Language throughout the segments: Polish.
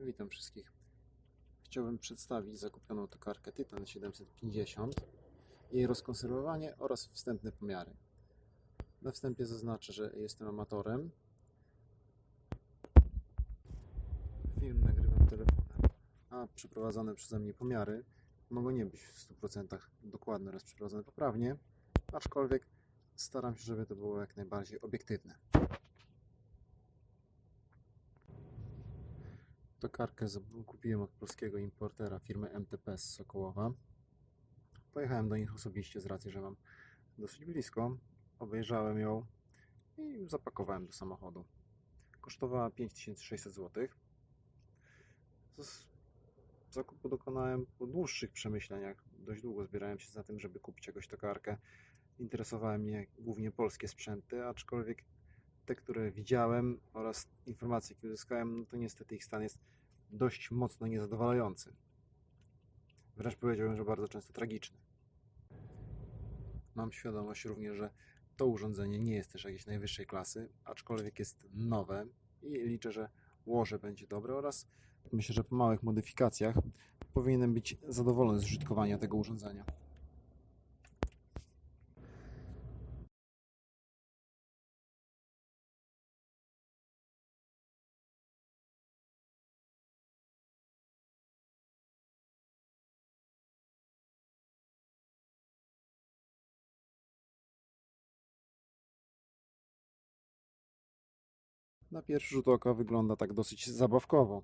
Witam wszystkich. Chciałbym przedstawić zakupioną tokarkę Titan 750, jej rozkonserwowanie oraz wstępne pomiary. Na wstępie zaznaczę, że jestem amatorem. Film nagrywam telefonem, a przeprowadzone przeze mnie pomiary mogą nie być w 100% dokładne oraz przeprowadzone poprawnie, aczkolwiek staram się, żeby to było jak najbardziej obiektywne. Tokarkę kupiłem od polskiego importera firmy MTP z Sokołowa. Pojechałem do nich osobiście z racji, że mam dosyć blisko. Obejrzałem ją i zapakowałem do samochodu. Kosztowała 5600 zł. Zakupu dokonałem po dłuższych przemyśleniach. Dość długo zbierałem się za tym, żeby kupić jakąś tokarkę. Interesowały mnie głównie polskie sprzęty, aczkolwiek te, które widziałem oraz informacje, jakie uzyskałem, no to niestety ich stan jest dość mocno niezadowalający. Wręcz powiedziałbym, że bardzo często tragiczny. Mam świadomość również, że to urządzenie nie jest też jakiejś najwyższej klasy, aczkolwiek jest nowe i liczę, że łoże będzie dobre oraz myślę, że po małych modyfikacjach powinienem być zadowolony z użytkowania tego urządzenia. Na pierwszy rzut oka wygląda tak dosyć zabawkowo.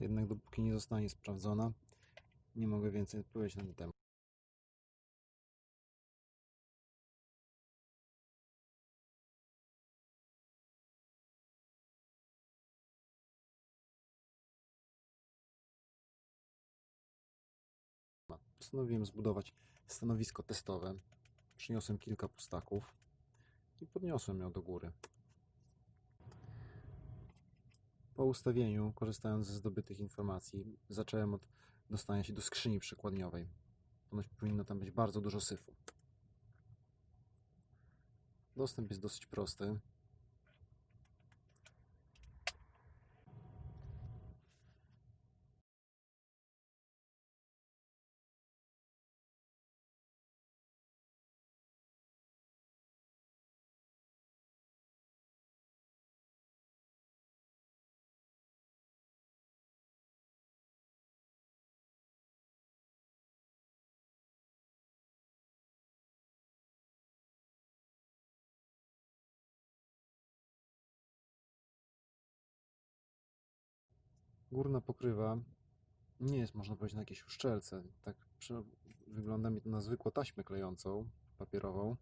Jednak dopóki nie zostanie sprawdzona, nie mogę więcej powiedzieć na ten temat. Postanowiłem zbudować stanowisko testowe. Przyniosłem kilka pustaków i podniosłem ją do góry. Po ustawieniu, korzystając ze zdobytych informacji, zacząłem od dostania się do skrzyni przekładniowej. Ponoć powinno tam być bardzo dużo syfu. Dostęp jest dosyć prosty. Górna pokrywa nie jest, można powiedzieć, na jakiejś uszczelce. Tak wygląda mi to na zwykłą taśmę klejącą, papierową.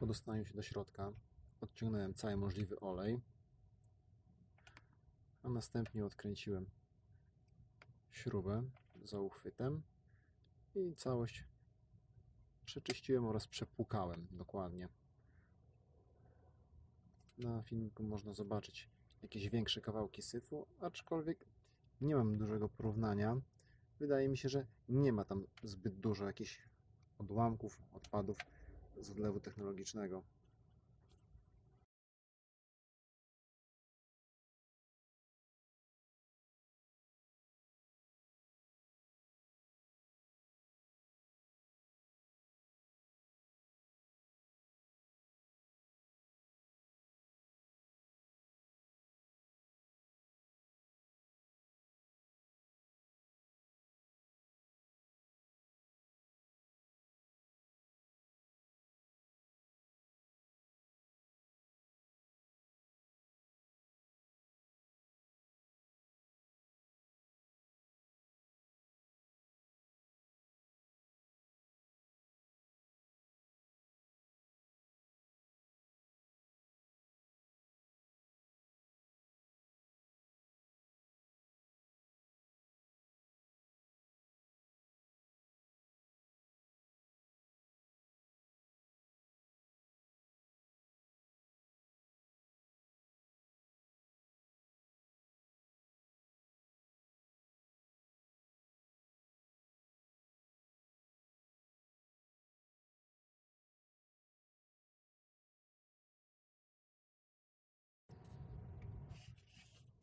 Po dostaniu się do środka odciągnąłem cały możliwy olej, a następnie odkręciłem śrubę za uchwytem i całość przeczyściłem oraz przepłukałem dokładnie. Na filmiku można zobaczyć jakieś większe kawałki syfu, aczkolwiek nie mam dużego porównania. Wydaje mi się, że nie ma tam zbyt dużo jakichś odłamków, odpadów z odlewu technologicznego.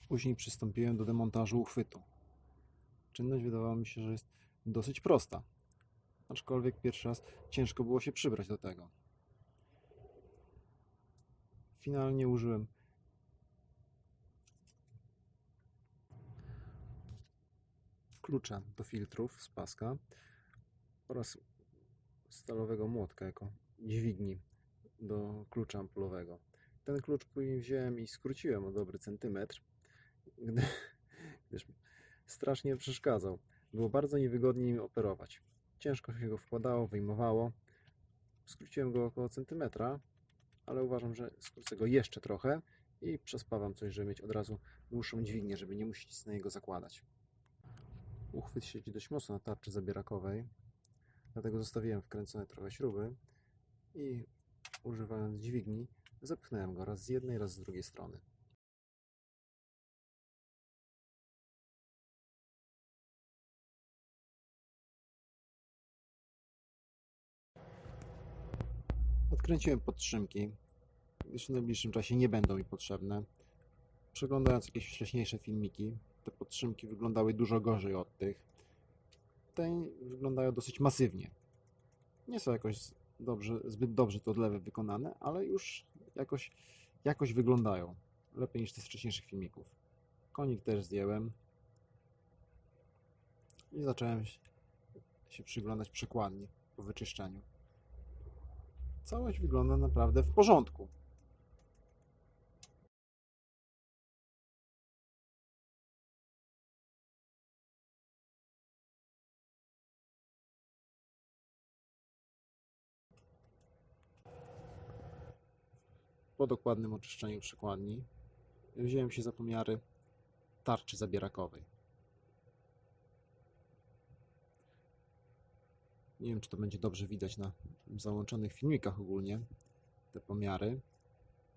Później przystąpiłem do demontażu uchwytu. Czynność wydawała mi się, że jest dosyć prosta. Aczkolwiek pierwszy raz ciężko było się przybrać do tego. Finalnie użyłem klucza do filtrów z paska oraz stalowego młotka jako dźwigni do klucza ampulowego. Ten klucz później wziąłem i skróciłem o dobry centymetr, gdy, gdyż strasznie przeszkadzał. Było bardzo niewygodnie nim operować. Ciężko się go wkładało, wyjmowało. Skróciłem go około centymetra, ale uważam, że skrócę go jeszcze trochę i przespawam coś, żeby mieć od razu dłuższą dźwignię, żeby nie musieć nic na niego zakładać. Uchwyt siedzi dość mocno na tarczy zabierakowej, dlatego zostawiłem wkręcone trochę śruby i używając dźwigni zepchnąłem go raz z jednej, raz z drugiej strony. Odkręciłem podtrzymki, gdyż w najbliższym czasie nie będą mi potrzebne. Przeglądając jakieś wcześniejsze filmiki, te podtrzymki wyglądały dużo gorzej od tych. Te wyglądają dosyć masywnie. Nie są jakoś dobrze, zbyt dobrze te odlewy wykonane, ale już jakoś, jakoś wyglądają. Lepiej niż te z wcześniejszych filmików. Konik też zdjąłem. I zacząłem się przyglądać przekładni po wyczyszczeniu. Całość wygląda naprawdę w porządku. Po dokładnym oczyszczeniu przekładni wziąłem się za pomiary tarczy zabierakowej. Nie wiem, czy to będzie dobrze widać na załączonych filmikach ogólnie, te pomiary,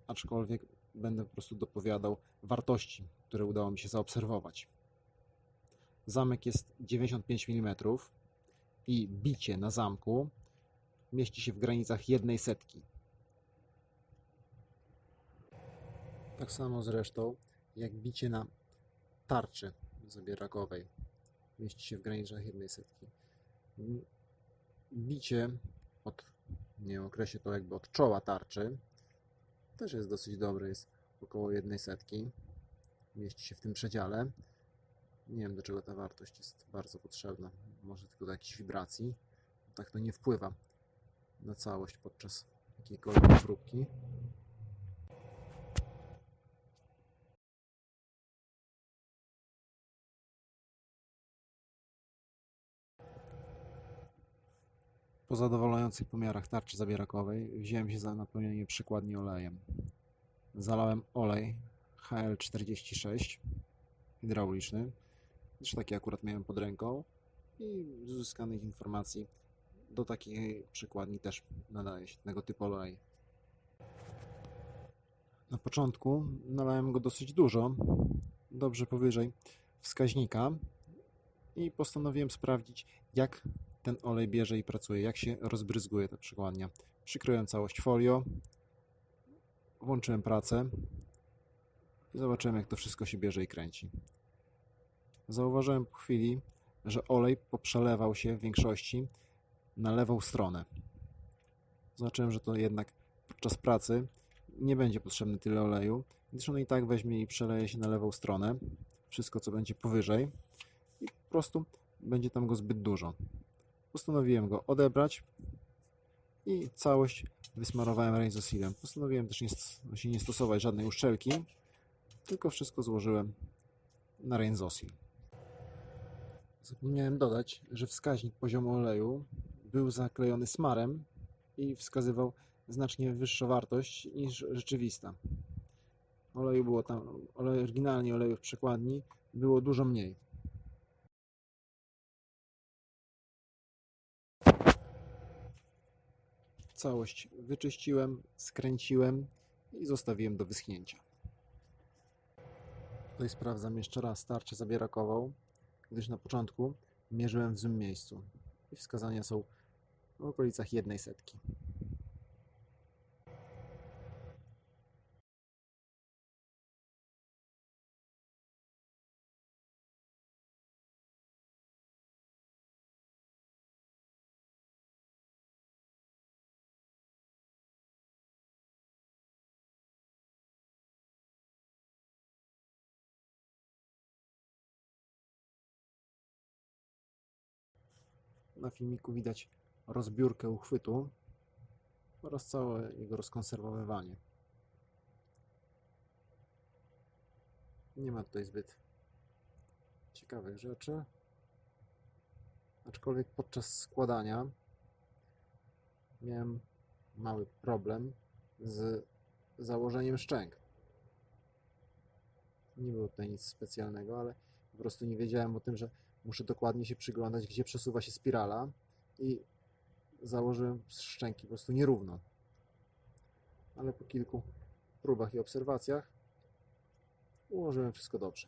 aczkolwiek będę po prostu dopowiadał wartości, które udało mi się zaobserwować. Zamek jest 95 mm i bicie na zamku mieści się w granicach jednej setki. Tak samo zresztą jak bicie na tarczy zabierakowej mieści się w granicach jednej setki. Bicie od, nie to jakby od czoła tarczy też jest dosyć dobre, jest około jednej setki. Mieści się w tym przedziale. Nie wiem do czego ta wartość jest bardzo potrzebna. Może tylko do jakichś wibracji. Tak to nie wpływa na całość podczas jakiejkolwiek próbki. Po zadowalających pomiarach tarczy zabierakowej wziąłem się za napełnienie przekładni olejem. Zalałem olej HL46 hydrauliczny, gdyż taki akurat miałem pod ręką i z uzyskanych informacji do takiej przekładni też nadaje się tego typu olej. Na początku nalałem go dosyć dużo, dobrze powyżej wskaźnika i postanowiłem sprawdzić jak ten olej bierze i pracuje, jak się rozbryzguje ta przekładnia. Przykryłem całość folio, włączyłem pracę i zobaczyłem, jak to wszystko się bierze i kręci. Zauważyłem po chwili, że olej poprzelewał się w większości na lewą stronę. Zobaczyłem, że to jednak podczas pracy nie będzie potrzebny tyle oleju, gdyż on i tak weźmie i przeleje się na lewą stronę. Wszystko, co będzie powyżej, i po prostu będzie tam go zbyt dużo postanowiłem go odebrać i całość wysmarowałem Rainsosilem. Postanowiłem też nie, st- się nie stosować żadnej uszczelki, tylko wszystko złożyłem na Rainsosil. Zapomniałem dodać, że wskaźnik poziomu oleju był zaklejony smarem i wskazywał znacznie wyższą wartość niż rzeczywista. Oleju było tam, olej, oryginalnie oleju w przekładni było dużo mniej. Całość wyczyściłem, skręciłem i zostawiłem do wyschnięcia. Tutaj sprawdzam jeszcze raz tarczę zabierakową, gdyż na początku mierzyłem w złym miejscu i wskazania są w okolicach jednej setki. Na filmiku widać rozbiórkę uchwytu oraz całe jego rozkonserwowywanie. Nie ma tutaj zbyt ciekawych rzeczy. Aczkolwiek podczas składania miałem mały problem z założeniem szczęk. Nie było tutaj nic specjalnego, ale po prostu nie wiedziałem o tym, że muszę dokładnie się przyglądać, gdzie przesuwa się spirala i założyłem szczęki po prostu nierówno. Ale po kilku próbach i obserwacjach ułożyłem wszystko dobrze.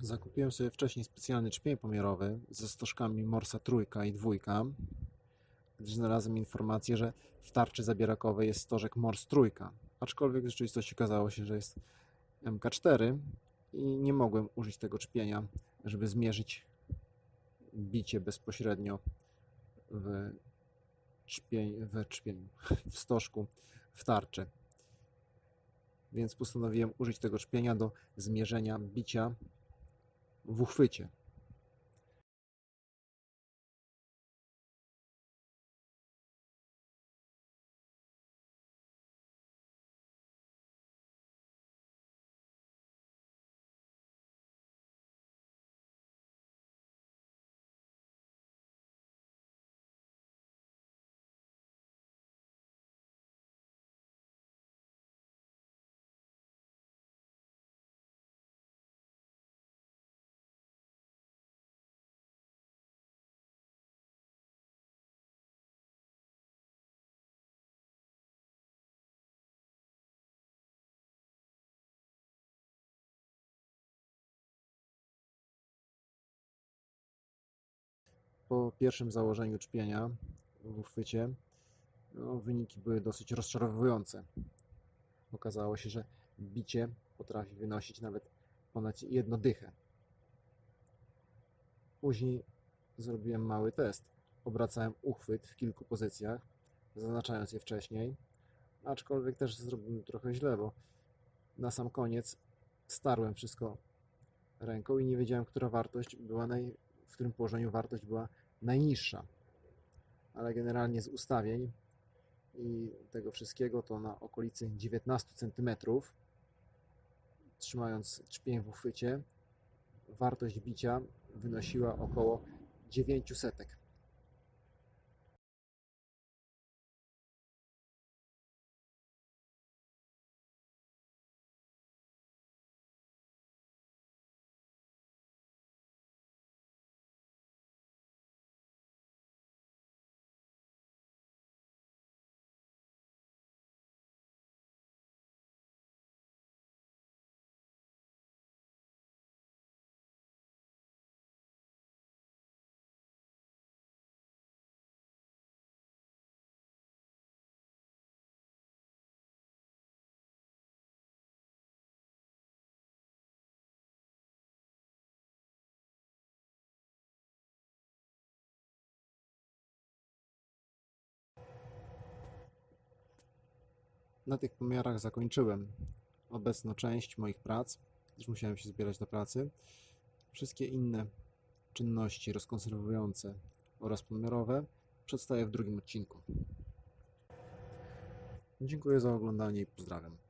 Zakupiłem sobie wcześniej specjalny czpień pomiarowy ze stożkami Morsa trójka i dwójka, znalazłem informację, że w tarczy zabierakowej jest stożek Mors trójka, aczkolwiek w rzeczywistości okazało się, że jest MK4 i nie mogłem użyć tego czpienia, żeby zmierzyć bicie bezpośrednio w czpień, w czpieniu, w stożku, w tarczy. Więc postanowiłem użyć tego czpienia do zmierzenia bicia w uchwycie. Po pierwszym założeniu czpienia w uchwycie no, wyniki były dosyć rozczarowujące. Okazało się, że bicie potrafi wynosić nawet ponad jedno dychę. Później zrobiłem mały test. Obracałem uchwyt w kilku pozycjach, zaznaczając je wcześniej, aczkolwiek też zrobiłem trochę źle, bo na sam koniec starłem wszystko ręką i nie wiedziałem, która wartość była naj... w którym położeniu wartość była najniższa. Ale generalnie z ustawień i tego wszystkiego to na okolicy 19 cm trzymając trzpień w uchwycie wartość bicia wynosiła około 900. Na tych pomiarach zakończyłem obecną część moich prac, gdyż musiałem się zbierać do pracy. Wszystkie inne czynności rozkonserwujące oraz pomiarowe przedstawię w drugim odcinku. Dziękuję za oglądanie i pozdrawiam.